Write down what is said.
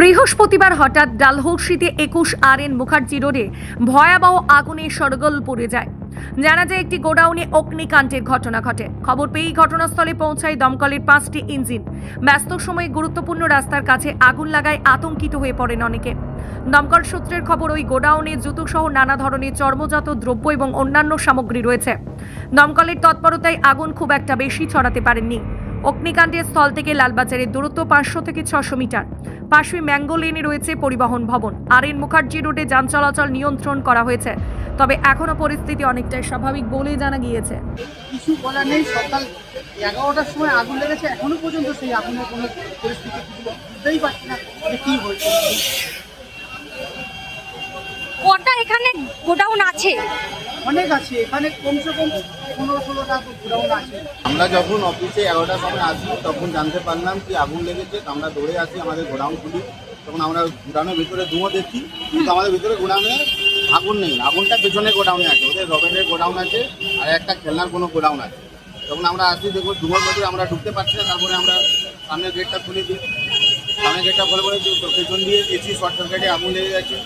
বৃহস্পতিবার হঠাৎ ডালহৌসিতে একুশ আর এন মুখার্জি রোডে ভয়াবহ আগুনে সরগোল পড়ে যায়। জানা যায় একটি গোডাউনে অগ্নিকাণ্ডের ঘটনা ঘটে। খবর পেয়েই ঘটনাস্থলে পৌঁছায় দমকলের পাঁচটি ইঞ্জিন। ব্যস্ত সময়ে গুরুত্বপূর্ণ রাস্তার কাছে আগুন লাগায় আতঙ্কিত হয়ে পড়েন অনেকে। দমকল সূত্রের খবর, ওই গোডাউনে জুতোসহ নানা ধরনের চর্মজাত দ্রব্য এবং অন্যান্য সামগ্রী রয়েছে। দমকলের তৎপরতায় আগুন খুব একটা বেশি ছড়াতে পারেননি। অগ্নিকাণ্ডের স্থল থেকে লালবাজারের দূরত্ব পাঁচশো থেকে ছশো মিটার। পাশে ম্যাঙ্গো লেনে রয়েছে পরিবহন ভবন। আর এন মুখার্জি রোডে যান চলাচল নিয়ন্ত্রণ করা হয়েছে। তবে এখনও পরিস্থিতি অনেকটাই স্বাভাবিক বলে জানা গিয়েছে। কিছু বলার নেই, সকাল এগারোটার সময় আগুন লেগেছে। এখনও পর্যন্ত সেই আগুনের কোনো পরিস্থিতি বুঝতেই পারছি না হয়েছে। কটা এখানে গোডাউন আছে। অনেক আছে এখানে কমসে কম পনেরো ষোলোটা গোডাউন আছে। আমরা যখন অফিসে এগারোটার সময় আসি তখন জানতে পারলাম কি আগুন লেগেছে তো আমরা দৌড়ে আসি আমাদের গোডাউন খুলি তখন আমরা গোডাউনের ভিতরে ধুঁয়ো দেখি কিন্তু আমাদের ভিতরে গোডাউনে আগুন নেই। আগুনটা পেছনে গোডাউনে আছে ওদের রবেটের গোডাউন আছে আর একটা খেলনার কোনো গোডাউন আছে। তখন আমরা আসি দেখব ধুঁয়োর মধ্যে আমরা ঢুকতে পারছি না তারপরে আমরা সামনের গেটটা খুলে দিই। সামনের গেটটা খুলে পরে তো পেছন দিয়ে এসি শর্ট সার্কিটে আগুন লেগে গেছে।